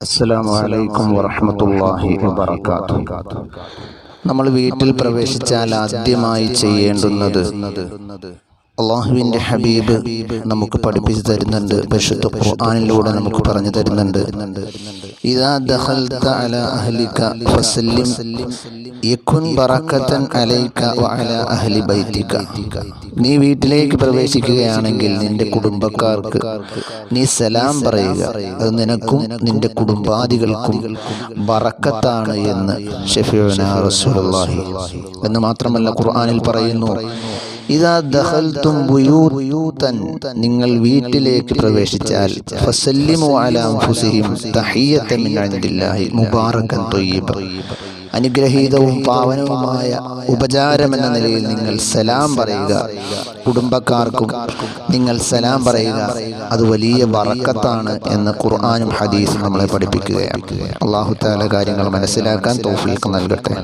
അസ്സലാമു അലൈക്കും വറഹ്മത്തുള്ളാഹി വബറകാതുഹു. നമ്മൾ വീട്ടിൽ പ്രവേശിച്ചാൽ ആദ്യമായി ചെയ്യേണ്ടുന്നത് അള്ളാഹുവിന്റെ ഹബീബ് നമുക്ക് പഠിപ്പിച്ചു തരുന്നുണ്ട് പരിശുദ്ധ ഖുർആനിലൂടെ നമുക്ക് പറഞ്ഞു തരുന്നുണ്ട്. ഫസല്ലിം അലൈക ബൈതിക. നീ വീട്ടിലേക്ക് പ്രവേശിക്കുകയാണെങ്കിൽ നിന്റെ കുടുംബക്കാർക്ക് നീ സലാം പറയുക. അത് നിനക്കും നിന്റെ കുടുംബാദികൾക്കും ബറക്കത്താണ് എന്ന് ഷഫീഉന റസൂലുള്ളാഹി. എന്ന് മാത്രമല്ല ഖുർആനിൽ പറയുന്നു നിങ്ങൾ വീട്ടിലേക്ക് പ്രവേശിച്ചാൽ ഫസല്ലിമു അലാം തഹിയത്ത അനുഗ്രഹീതവും പാവനവുമായ ഉപചാരമെന്ന നിലയിൽ നിങ്ങൾ സലാം പറയുക. കുടുംബക്കാർക്കും നിങ്ങൾ സലാം പറയുക. അത് വലിയ വറക്കത്താണ് എന്ന് ഖുർആാനും ഹദീസും നമ്മളെ പഠിപ്പിക്കുകയാണ്. അള്ളാഹു താല കാര്യങ്ങൾ മനസ്സിലാക്കാൻ തൗഫീഖ് നൽകട്ടെ.